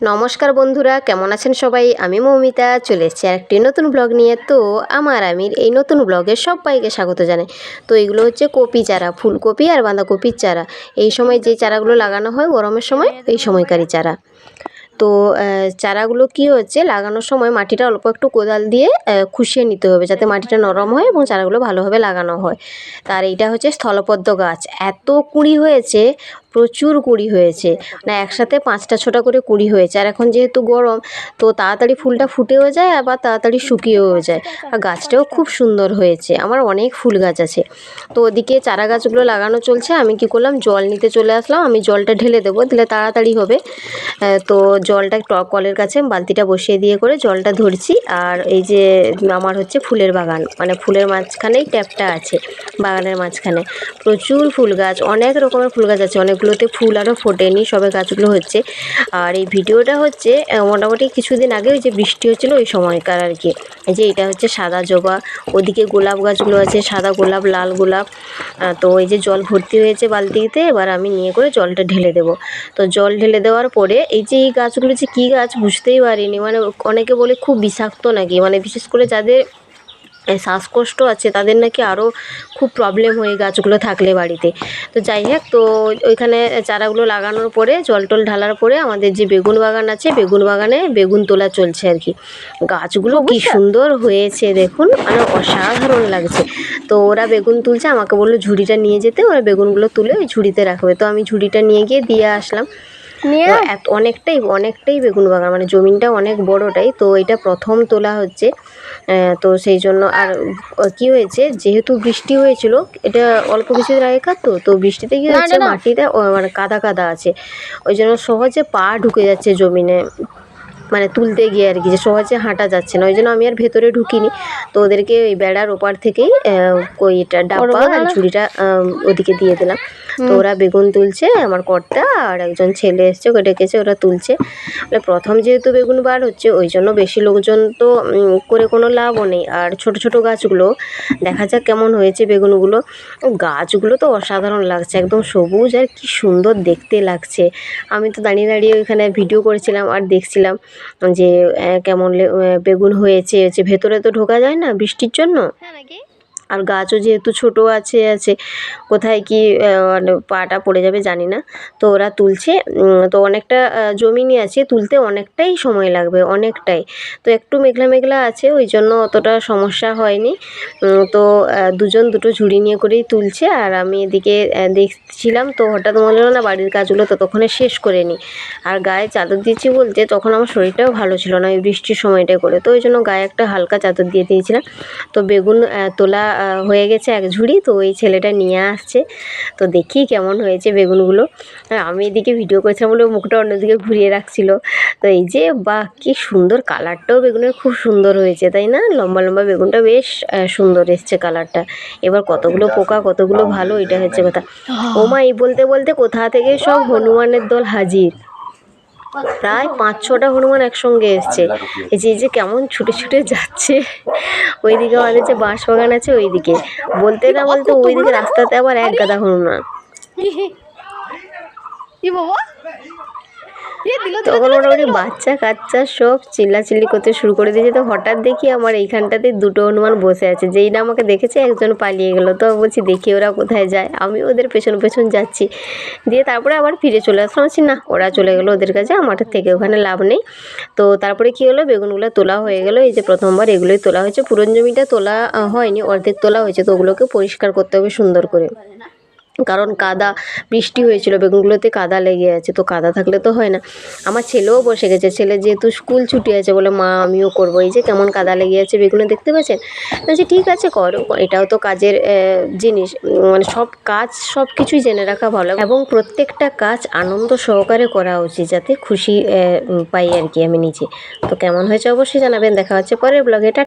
নমস্কার বন্ধুরা, কেমন আছেন সবাই? আমি মৌমিতা, চলে এসেছি আর একটি নতুন ব্লগ নিয়ে। তো আমার, আমির, এই নতুন ব্লগে সবাইকে স্বাগত জানাই। তো এগুলো হচ্ছে কপি চারা, ফুলকপি আর বাঁধাকপির চারা। এই সময় যে চারাগুলো লাগানো হয় গরমের সময়, এই সময়কারই চারা। তো চারাগুলো কি হচ্ছে, লাগানোর সময় মাটিটা অল্প একটু কোদাল দিয়ে খুশিয়ে নিতে হবে যাতে মাটিটা নরম হয় এবং চারাগুলো ভালোভাবে লাগানো হয়। তার এইটা হচ্ছে স্থলপদ্ম গাছ। এত কুঁড়ি হয়েছে প্রচুর কুঁড়ি হয়েছে। না, একসাথে পাঁচটা, ছটা করে কুঁড়ি হয়েছে। আর এখন যেহেতু গরম, তো তাড়াতাড়ি ফুলটা ফুটেও যায়, আবার তাড়াতাড়ি শুকিয়েও যায়। আর গাছটাও খুব সুন্দর হয়েছে। আমার অনেক ফুল গাছ আছে। তো ওদিকে চারা গাছগুলো লাগানো চলছে। আমি কি করলাম, জল নিতে চলে আসলাম। আমি জলটা ঢেলে দেবো, দিলে তাড়াতাড়ি হবে। তো জলটা কলের কাছে বালতিটা বসিয়ে দিয়ে করে জলটা ধরছি। আর এই যে আমার হচ্ছে ফুলের বাগান। মানে ফুলের মাঝখানেই ট্যাপটা আছে, বাগানের মাঝখানে। প্রচুর ফুল গাছ, অনেক রকমের ফুল গাছ আছে। অনেকগুলোতে ফুল আরও ফোটেনি, সবে গাছগুলো হচ্ছে। আর এই ভিডিওটা হচ্ছে মোটামুটি কিছুদিন আগে ওই যে বৃষ্টি হচ্ছিল ওই সময়কার আর কি। এই যে এটা হচ্ছে সাদা জবা, ওদিকে গোলাপ গাছগুলো আছে, সাদা গোলাপ, লাল গোলাপ। তো এই যে জল ভর্তি হয়েছে বালতিতে, এবার আমি নিয়ে করে জলটা ঢেলে দেবো। তো জল ঢেলে দেওয়ার পরে এই যে এই গাছগুলো যে কী গাছ বুঝতেই পারিনি মানে অনেকে বলে খুব বিষাক্ত নাকি মানে বিশেষ করে যাদের শ্বাসকষ্ট আছে তাদের নাকি আরও খুব প্রবলেম হয় গাছগুলো থাকলে বাড়িতে। তো যাই হোক তো ওইখানে চারাগুলো লাগানোর পরে জল টল ঢালার পরে আমাদের যে বেগুন বাগান আছে বেগুন বাগানে বেগুন তোলা চলছে আর কি। গাছগুলো কি সুন্দর হয়েছে দেখুন মানে অসাধারণ লাগছে। তো ওরা বেগুন তুলছে আমাকে বলল ঝুড়িটা নিয়ে যেতে ওরা বেগুনগুলো তুলে ওই ঝুড়িতে রাখবে। তো আমি ঝুড়িটা নিয়ে গিয়ে দিয়ে আসলাম। নিয়ে? এত অনেকটাই অনেকটাই বেগুন বাগান মানে জমিনটা অনেক বড়টাই তো এটা প্রথম তোলা হচ্ছে। তো সেই জন্য আর কি হয়েছে যেহেতু বৃষ্টি হয়েছিল এটা অল্প কিছুদিন আগেকার তো তো বৃষ্টিতে কি হচ্ছে ও, মানে কাদা কাদা আছে। ওই জন্য সহজে পা ঢুকে যাচ্ছে জমিনে মানে তুলতে গিয়ে আর কি যে সহজে হাঁটা যাচ্ছে না। ওই জন্য আমি আর ভেতরে ঢুকিনি। তো ওদেরকে ওই বেড়ার ওপার থেকেই আহ, ওই এটা ডাব্বা আর? ঝুড়িটা ওদিকে দিয়ে দিলাম। তো ওরা বেগুন তুলছে, আমার কর্তা আর একজন ছেলে এসছে, ওকে ডেকেছে, ওরা তুলছে। মানে প্রথম যেহেতু বেগুন বার হচ্ছে, ওই জন্য বেশি লোকজন তো করে কোনো লাভও নেই। আর ছোট ছোট গাছগুলো, দেখা যাক কেমন হয়েছে বেগুনগুলো। গাছগুলো তো অসাধারণ লাগছে, একদম সবুজ আর কি সুন্দর দেখতে লাগছে। আমি তো দাঁড়িয়ে দাঁড়িয়ে ওইখানে ভিডিও করেছিলাম আর দেখছিলাম যে কেমন বেগুন হয়েছে যে ভেতরে তো ঢোকা যায় না বৃষ্টির জন্য? হ্যাঁ আর গাছও যেহেতু ছোট আছে আছে কোথায় কি মানে পাটা পড়ে যাবে জানি না। তো ওরা তুলছে তো অনেকটা আহ, জমিনই আছে তুলতে অনেকটাই সময় লাগবে অনেকটাই। তো একটু মেঘলা মেঘলা আছে ওই জন্য অতটা সমস্যা হয়নি। তো দুজন দুটো ঝুড়ি নিয়ে করেই তুলছে আর আমি এদিকে দেখছিলাম তো হঠাৎ মনে হলো না বাড়ির কাজগুলো ততক্ষণে শেষ করে নিই। আর গায়ে চাদর দিয়েছি বলতে তখন আমার শরীরটাও ভালো ছিল না ওই বৃষ্টির সময়টায় করে। তো ওই জন্য গায়ে একটা হালকা চাদর দিয়ে দিয়েছিলাম। তো বেগুন তোলা হয়ে গেছে এক ঝুড়ি তো ওই ছেলেটা নিয়ে আসছে। তো দেখি কেমন হয়েছে বেগুনগুলো। আর আমি এদিকে ভিডিও করেছিলাম বলে মুখটা অন্যদিকে ঘুরিয়ে রাখছিল। তো এই যে বা কি সুন্দর কালারটাও বেগুনের খুব সুন্দর হয়েছে তাই না? লম্বা লম্বা বেগুনটা বেশ সুন্দর এসছে কালারটা এবার কতগুলো পোকা কতগুলো ভালো এটা হচ্ছে কথা। ও মা এই বলতে বলতে কোথা থেকে সব হনুমানের দল হাজির? প্রায় পাঁচ ছটা হনুমান একসঙ্গে এসছে। এই যে এই যে কেমন ছুটে ছুটে যাচ্ছে। ওইদিকে আমাদের যে বাঁশ বাগান আছে ওইদিকে। বলতে না বলতে ওইদিকে রাস্তাতে আবার এক গাদা হনুমান। কি বাবা! তখন মোটামুটি বাচ্চা কাচ্চা সব চিল্লাচিল্লি করতে শুরু করে দিয়েছে। তো হঠাৎ দেখি আমার এইখানটাতে দুটো হনুমান বসে আছে। যেই না আমাকে দেখেছে একজন পালিয়ে গেলো। তো বলছি দেখি ওরা কোথায় যায়? আমি ওদের পেছন পেছন যাচ্ছি। দিয়ে তারপরে আবার ফিরে চলে আসলাম। বলছি না ওরা চলে গেলো ওদের কাছে। আমার থেকে ওখানে লাভ নেই। তো তারপরে কি হলো? বেগুনগুলো তোলা হয়ে গেলো। এই যে প্রথমবার এগুলোই তোলা হয়েছে। পুরন জমিটা তোলা হয়নি। অর্ধেক তোলা হয়েছে। তো ওগুলোকে পরিষ্কার করতে হবে সুন্দর করে। কারণ কাদা, বৃষ্টি হয়েছিল, বেগুনগুলোতে কাদা লেগে আছে, তো কাদা থাকলে তো হয় না। আমার ছেলেও বসে গেছে, ছেলে যেহেতু স্কুল ছুটি আছে বলে, মা, আমিও করব। এই যে কেমন কাদা লেগে আছে, বেগুনে দেখতে পাচ্ছেন বলছি, ঠিক আছে, করো। এটাও তো কাজের জিনিস। মানে সব কাজ, সব কিছুই জেনে রাখা ভালো। এবং প্রত্যেকটা কাজ আনন্দ সহকারে করা উচিত, যাতে খুশি পাই আর কি আমি নিজে। তো কেমন হয়েছে অবশ্যই জানাবেন। দেখা হচ্ছে পরের ব্লগে।